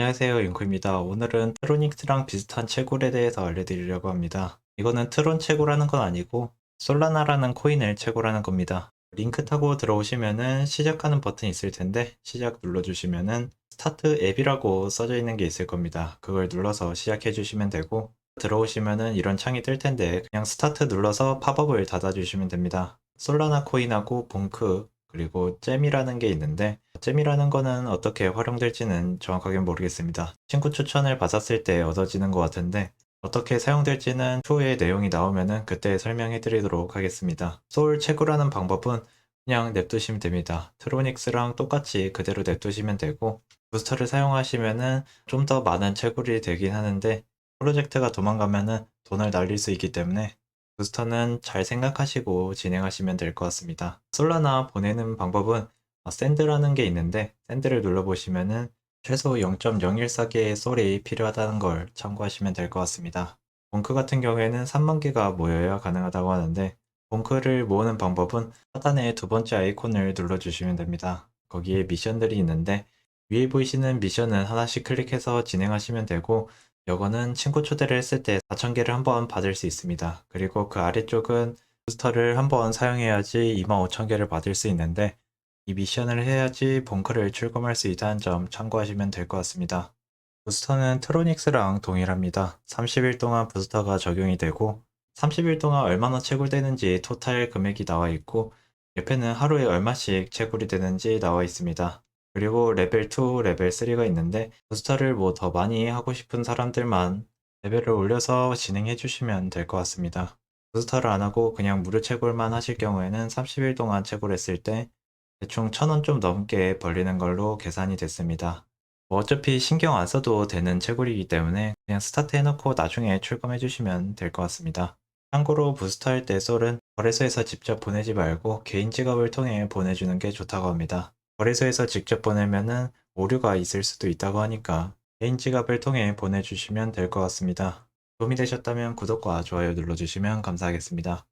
안녕하세요 잉코입니다. 오늘은 트로닉스랑 비슷한 채굴에 대해서 알려드리려고 합니다. 이거는 트론 채굴하는 건 아니고 솔라나라는 코인을 채굴하는 겁니다. 링크 타고 들어오시면은 시작하는 버튼 있을 텐데 시작 눌러주시면은 스타트 앱이라고 써져 있는 게 있을 겁니다. 그걸 눌러서 시작해 주시면 되고 들어오시면은 이런 창이 뜰 텐데 그냥 스타트 눌러서 팝업을 닫아주시면 됩니다. 솔라나 코인하고 봉크 그리고 잼이라는 게 있는데 잼이라는 거는 어떻게 활용될지는 정확하게 모르겠습니다. 친구 추천을 받았을 때 얻어지는 것 같은데 어떻게 사용될지는 추후에 내용이 나오면은 그때 설명해 드리도록 하겠습니다. 소울 채굴하는 방법은 그냥 냅두시면 됩니다. 트로닉스랑 똑같이 그대로 냅두시면 되고 부스터를 사용하시면은 좀 더 많은 채굴이 되긴 하는데 프로젝트가 도망가면은 돈을 날릴 수 있기 때문에 부스터는 잘 생각하시고 진행하시면 될 것 같습니다. 솔라나 보내는 방법은 어, 샌드라는 게 있는데 샌드를 눌러보시면은 최소 0.014개의 솔이 필요하다는 걸 참고하시면 될 것 같습니다. 봉크 같은 경우에는 3만 개가 모여야 가능하다고 하는데 봉크를 모으는 방법은 하단에 두 번째 아이콘을 눌러주시면 됩니다. 거기에 미션들이 있는데 위에 보이시는 미션은 하나씩 클릭해서 진행하시면 되고 이거는 친구 초대를 했을 때 4,000개를 한 번 받을 수 있습니다. 그리고 그 아래쪽은 부스터를 한 번 사용해야지 25,000개를 받을 수 있는데 이 미션을 해야지 벙커를 출금할 수 있다는 점 참고하시면 될 것 같습니다. 부스터는 트로닉스랑 동일합니다. 30일 동안 부스터가 적용이 되고 30일 동안 얼마나 채굴되는지 토탈 금액이 나와 있고 옆에는 하루에 얼마씩 채굴이 되는지 나와 있습니다. 그리고 레벨 2, 레벨 3가 있는데 부스터를 뭐 더 많이 하고 싶은 사람들만 레벨을 올려서 진행해 주시면 될 것 같습니다. 부스터를 안 하고 그냥 무료 채굴만 하실 경우에는 30일 동안 채굴했을 때 대충 1000원 좀 넘게 벌리는 걸로 계산이 됐습니다. 뭐 어차피 신경 안 써도 되는 채굴이기 때문에 그냥 스타트 해놓고 나중에 출금해 주시면 될 것 같습니다. 참고로 부스터 할 때 솔은 거래소에서 직접 보내지 말고 개인 지갑을 통해 보내주는 게 좋다고 합니다. 거래소에서 직접 보내면은 오류가 있을 수도 있다고 하니까 개인 지갑을 통해 보내주시면 될 것 같습니다. 도움이 되셨다면 구독과 좋아요 눌러주시면 감사하겠습니다.